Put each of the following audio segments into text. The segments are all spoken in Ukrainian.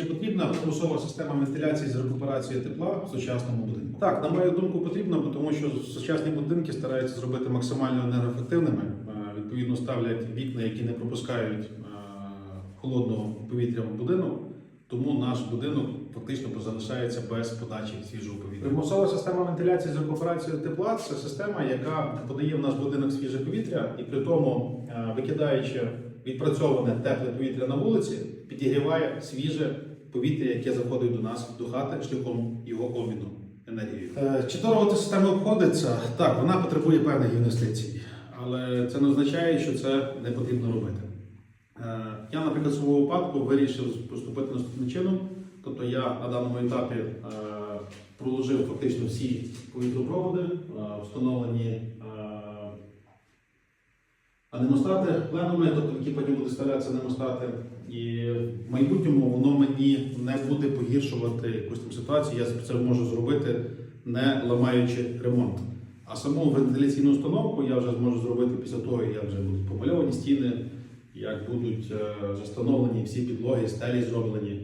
Чи потрібна примусова система вентиляції з рекуперації тепла в сучасному будинку? Так, на мою думку, потрібно, тому що сучасні будинки стараються зробити максимально енергоефективними. Е, Відповідно, ставлять вікна, які не пропускають е, холодного повітря в будинок. Тому наш будинок фактично залишається без подачі свіжого повітря. Примусова система вентиляції з рекуперацією тепла це система, яка подає в наш будинок свіже повітря, і при тому, е, викидаючи відпрацьоване тепле повітря на вулиці, підігріває свіже повітря, яке заходить до нас до хати шляхом його обміну енергією. Е, Чи дорого ця система обходиться? Так, вона потребує певних інвестицій, але це не означає, що це не потрібно робити. Е, Я, наприклад, в своєму випадку вирішив поступити наступним чином. Тобто я на даному етапі е, проложив фактично всі повітропроводи, встановлені анемостати пленуми, тобто які потім будуть ставлятися анемостати. І майбутньому воно мені не буде погіршувати якусь там ситуацію. Я це можу зробити, не ламаючи ремонт. А саму вентиляційну установку я вже зможу зробити після того, як вже будуть помальовані стіни, як будуть е, вже встановлені всі підлоги, стелі зроблені.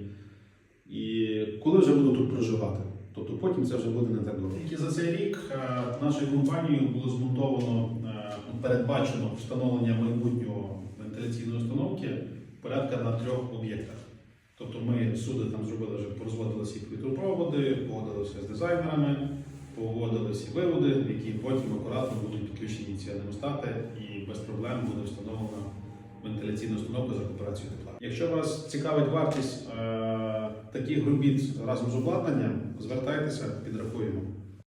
І коли вже буду тут проживати. Тобто потім це вже буде не так дорого. Тільки за цей рік е, нашою компанією було змонтовано, е, передбачено встановлення майбутнього вентиляційної установки порядка на трьох об'єктах. Тобто ми всюди там зробили вже порозводили всі повітропроводи, погодилися з дизайнерами, погодили всі виводи, які потім акуратно будуть підключені ці анемостати і без проблем буде встановлена вентиляційна установка з рекуперацією тепла. Якщо вас цікавить вартість е, таких робіт разом з обладнанням, звертайтеся, підрахуємо.